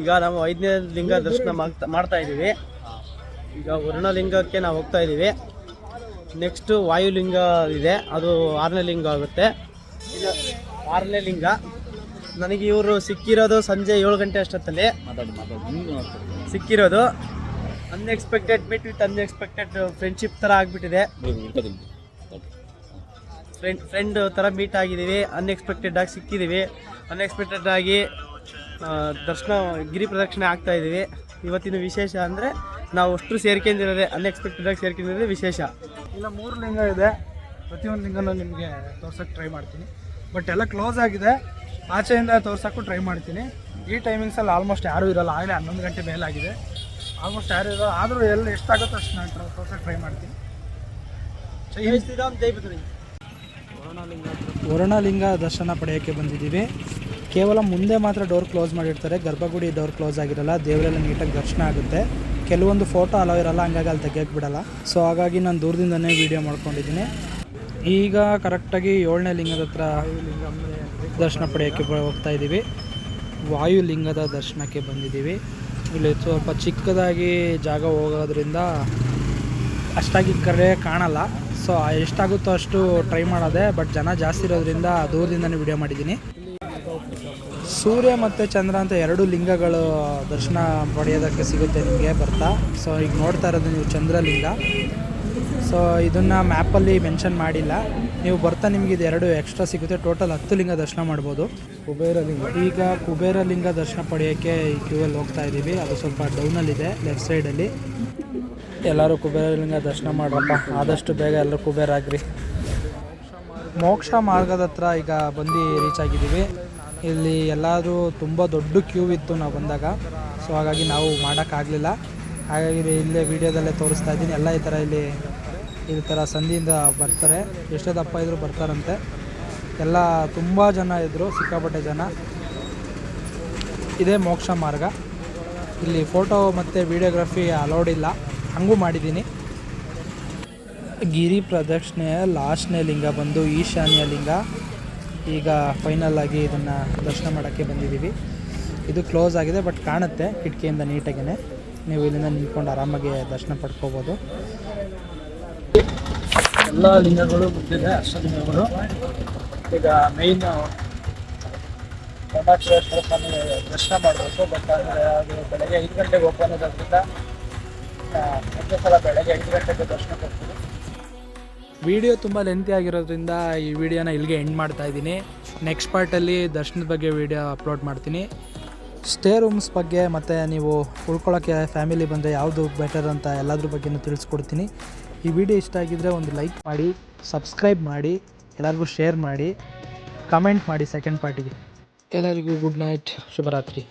ಈಗ ನಾವು ಐದನೇ ಲಿಂಗ ದರ್ಶನ ಮಾಡ್ತಾ ಮಾಡ್ತಾ ಇದ್ದೀವಿ ಈಗ ವರ್ಣಲಿಂಗಕ್ಕೆ ನಾವು ಹೋಗ್ತಾ ಇದ್ದೀವಿ ನೆಕ್ಸ್ಟು ವಾಯುಲಿಂಗ ಇದೆ. ಅದು ಆರನೇ ಲಿಂಗ ಆಗುತ್ತೆ. ಆರನೇ ಲಿಂಗ. ನನಗೆ ಇವರು ಸಿಕ್ಕಿರೋದು ಸಂಜೆ ಏಳು ಗಂಟೆ ಅಷ್ಟೊತ್ತಲ್ಲಿ. ಸಿಕ್ಕಿರೋದು unexpected meet with unexpected friendship ಥರ ಆಗಿಬಿಟ್ಟಿದೆ. ಫ್ರೆಂಡ್ ಫ್ರೆಂಡ್ ಥರ ಮೀಟ್ ಆಗಿದ್ದೀವಿ. ಅನ್ಎಕ್ಸ್ಪೆಕ್ಟೆಡ್ ಆಗಿ ಸಿಕ್ಕಿದ್ದೀವಿ. ಅನ್ಎಕ್ಸ್ಪೆಕ್ಟೆಡ್ ಆಗಿ ದರ್ಶನ ಗಿರಿ ಪ್ರದಕ್ಷಿಣೆ ಆಗ್ತಾ ಇದ್ದೀವಿ. ಇವತ್ತಿನ ವಿಶೇಷ ಅಂದರೆ ನಾವು ಅಷ್ಟು ಸೇರ್ಕೊಂಡಿರೋದೇ ಅನ್ಎಕ್ಸ್ಪೆಕ್ಟೆಡ್ ಆಗಿ ಸೇರ್ಕೊಂಡಿರೋದೇ ವಿಶೇಷ. ಇಲ್ಲ ಮೂರು ಲಿಂಗ ಇದೆ. ಪ್ರತಿಯೊಂದು ಲಿಂಗನೂ ನಿಮಗೆ ತೋರ್ಸೋಕ್ಕೆ ಟ್ರೈ ಮಾಡ್ತೀನಿ. ಬಟ್ ಎಲ್ಲ ಕ್ಲೋಸ್ ಆಗಿದೆ. ಆಚೆಯಿಂದ ತೋರ್ಸೋಕ್ಕೂ ಟ್ರೈ ಮಾಡ್ತೀನಿ. ಈ ಟೈಮಿಂಗ್ಸಲ್ಲಿ ಆಲ್ಮೋಸ್ಟ್ ಯಾರೂ ಇರೋಲ್ಲ. ಆಗಲೇ ಹನ್ನೊಂದು ಗಂಟೆ ಮೇಲಾಗಿದೆ. ಆಲ್ಮೋಸ್ಟ್ ಯಾರು ಇರೋ ಆದರೂ ಎಲ್ಲ ಎಷ್ಟಾಗುತ್ತೋ ಅಷ್ಟು ನಾನು ತೋರ್ಸೋಕ್ಕೆ ಟ್ರೈ ಮಾಡ್ತೀನಿ. ಜೈ ಶ್ರೀರಾಮ್ ಜೈ ಲಿಂಗ ದರ್ಶನ ಪಡೆಯೋಕ್ಕೆ ಬಂದಿದ್ದೀವಿ. ಕೇವಲ ಮುಂದೆ ಮಾತ್ರ ಡೋರ್ ಕ್ಲೋಸ್ ಮಾಡಿರ್ತಾರೆ. ಗರ್ಭಗುಡಿ ಡೋರ್ ಕ್ಲೋಸ್ ಆಗಿರಲ್ಲ. ದೇವರೆಲ್ಲ ನೀಟಾಗಿ ದರ್ಶನ ಆಗುತ್ತೆ. ಕೆಲವೊಂದು ಫೋಟೋ ಅಲೋ ಇರಲ್ಲ, ಹಂಗಾಗಿ ಅಲ್ಲಿ ತೆಗಿಯೋಕ್ಕೆ ಬಿಡಲ್ಲ. ಸೊ ಹಾಗಾಗಿ ನಾನು ದೂರದಿಂದನೇ ವೀಡಿಯೋ ಮಾಡ್ಕೊಂಡಿದ್ದೀನಿ. ಈಗ ಕರೆಕ್ಟಾಗಿ ಏಳನೇ ಲಿಂಗದ ಹತ್ರ ದರ್ಶನ ಪಡೆಯೋಕ್ಕೆ ಹೋಗ್ತಾ ಇದ್ದೀವಿ. ವಾಯುಲಿಂಗದ ದರ್ಶನಕ್ಕೆ ಬಂದಿದ್ದೀವಿ. ಇಲ್ಲಿ ಸ್ವಲ್ಪ ಚಿಕ್ಕದಾಗಿ ಜಾಗ ಹೋಗೋದ್ರಿಂದ ಅಷ್ಟಾಗಿ ಕರೆ ಕಾಣಲ್ಲ. ಸೊ ಎಷ್ಟಾಗುತ್ತೋ ಅಷ್ಟು ಟ್ರೈ ಮಾಡೋದೆ ಬಟ್ ಜನ ಜಾಸ್ತಿ ಇರೋದ್ರಿಂದ ದೂರದಿಂದನೇ ವಿಡಿಯೋ ಮಾಡಿದ್ದೀನಿ. ಸೂರ್ಯ ಮತ್ತು ಚಂದ್ರ ಅಂತ ಎರಡು ಲಿಂಗಗಳು ದರ್ಶನ ಪಡೆಯೋದಕ್ಕೆ ಸಿಗುತ್ತೆ ನಿಮಗೆ ಬರ್ತಾ. ಸೊ ಈಗ ನೋಡ್ತಾ ಇರೋದು ನೀವು ಚಂದ್ರಲಿಂಗ. ಸೊ ಇದನ್ನು ಮ್ಯಾಪಲ್ಲಿ ಮೆನ್ಷನ್ ಮಾಡಿಲ್ಲ. ನೀವು ಬರ್ತಾ ನಿಮಗೆ ಇದು ಎರಡು ಎಕ್ಸ್ಟ್ರಾ ಸಿಗುತ್ತೆ. ಟೋಟಲ್ ಹತ್ತು ಲಿಂಗ ದರ್ಶನ ಮಾಡ್ಬೋದು. ಕುಬೇರಲಿಂಗ. ಈಗ ಕುಬೇರಲಿಂಗ ದರ್ಶನ ಪಡೆಯೋಕ್ಕೆ ಈ ಕ್ಯೂವಲ್ಲಿ ಹೋಗ್ತಾ ಇದ್ದೀವಿ ಅದು ಸ್ವಲ್ಪ ಡೌನಲ್ಲಿದೆ ಲೆಫ್ಟ್ ಸೈಡಲ್ಲಿ ಎಲ್ಲರೂ ಕುಬೇರಲಿಂಗ ದರ್ಶನ ಮಾಡ್ರಪ್ಪ. ಆದಷ್ಟು ಬೇಗ ಎಲ್ಲರೂ ಕುಬೇರ ಆಗ್ರಿ ಮೋಕ್ಷ ಮಾರ್ಗದ ಹತ್ರ ಈಗ ಬಂದು ರೀಚ್ ಆಗಿದ್ದೀವಿ. ಇಲ್ಲಿ ಎಲ್ಲಾದರೂ ತುಂಬ ದೊಡ್ಡ ಕ್ಯೂ ಇತ್ತು ನಾವು ಬಂದಾಗ. ಸೊ ಹಾಗಾಗಿ ನಾವು ಮಾಡೋಕ್ಕಾಗಲಿಲ್ಲ ಹಾಗಾಗಿ ಇಲ್ಲೇ ವೀಡಿಯೋದಲ್ಲೇ ತೋರಿಸ್ತಾ ಇದ್ದೀನಿ. ಎಲ್ಲ ಈ ಥರ ಇಲ್ಲಿ ಈ ಥರ ಸಂಧಿಯಿಂದ ಬರ್ತಾರೆ. ಎಷ್ಟೋ ದಪ್ಪ ಇದ್ದರೂ ಬರ್ತಾರಂತೆ. ಎಲ್ಲ ತುಂಬ ಜನ ಇದ್ದರು ಸಿಕ್ಕಾಪಟ್ಟೆ ಜನ. ಇದೇ ಮೋಕ್ಷ ಮಾರ್ಗ. ಇಲ್ಲಿ ಫೋಟೋ ಮತ್ತು ವೀಡಿಯೋಗ್ರಫಿ ಅಲೌಡ್ ಇಲ್ಲ. ಹಂಗೂ ಮಾಡಿದ್ದೀನಿ. ಗಿರಿ ಪ್ರದಕ್ಷಿಣೆಯ ಲಾಸ್ಟ್ನೇ ಲಿಂಗ ಬಂದು ಈಶಾನ್ಯ ಲಿಂಗ. ಈಗ ಫೈನಲ್ ಆಗಿ ಇದನ್ನು ದರ್ಶನ ಮಾಡೋಕ್ಕೆ ಬಂದಿದ್ದೀವಿ. ಇದು ಕ್ಲೋಸ್ ಆಗಿದೆ ಬಟ್ ಕಾಣುತ್ತೆ ಕಿಟಕಿಯಿಂದ ನೀಟಾಗೇ ನೀವು ಇಲ್ಲಿಂದ ನಿಂತ್ಕೊಂಡು ಆರಾಮಾಗಿ ದರ್ಶನ ಪಡ್ಕೋಬೋದು. ಎಲ್ಲ ಲಿಂಗಗಳು ಬಂದಿದೆ ಅಷ್ಟಲಿಂಗಗಳು ಈಗ ಮೇಯ್ನ್ ಕಟಾಕ್ಷರೇಶ್ವರ ಸ್ವಾಮಿ ದರ್ಶನ ಮಾಡಬೇಕು ಬಟ್ ಅಂದರೆ ಅದು ಬೆಳಗ್ಗೆ ಐದು ಗಂಟೆಗೆ ಓಪನ್ ಇರೋದ್ರಿಂದ ಪ್ರತಿ ಸಲ ಬೆಳಗ್ಗೆ ಐದು ಗಂಟೆಗೆ ದರ್ಶನ ಕೊಡ್ತೀವಿ. ವಿಡಿಯೋ ತುಂಬ ಲೆಂತಿ ಆಗಿರೋದ್ರಿಂದ ಈ ವಿಡಿಯೋನ ಇಲ್ಲಿಗೆ ಎಂಡ್ ಮಾಡ್ತಾ ಇದ್ದೀನಿ. ನೆಕ್ಸ್ಟ್ ಪಾರ್ಟಲ್ಲಿ ದರ್ಶನದ ಬಗ್ಗೆ ವಿಡಿಯೋ ಅಪ್ಲೋಡ್ ಮಾಡ್ತೀನಿ. ಸ್ಟೇ ರೂಮ್ಸ್ ಬಗ್ಗೆ ಮತ್ತು ನೀವು ಉಳ್ಕೊಳ್ಳೋಕ್ಕೆ ಫ್ಯಾಮಿಲಿ ಬಂದರೆ ಯಾವುದು ಬೆಟರ್ ಅಂತ ಎಲ್ಲದ್ರ ಬಗ್ಗೆನೂ ತಿಳಿಸ್ಕೊಡ್ತೀನಿ. ಈ ವಿಡಿಯೋ ಇಷ್ಟ ಆಗಿದ್ದರೆ ಒಂದು ಲೈಕ್ ಮಾಡಿ ಸಬ್ಸ್ಕ್ರೈಬ್ ಮಾಡಿ, ಎಲ್ಲರಿಗೂ ಶೇರ್ ಮಾಡಿ ಕಮೆಂಟ್ ಮಾಡಿ ಸೆಕೆಂಡ್ ಪಾರ್ಟಿಗೆ ಎಲ್ಲರಿಗೂ ಗುಡ್ ನೈಟ್ ಶುಭರಾತ್ರಿ.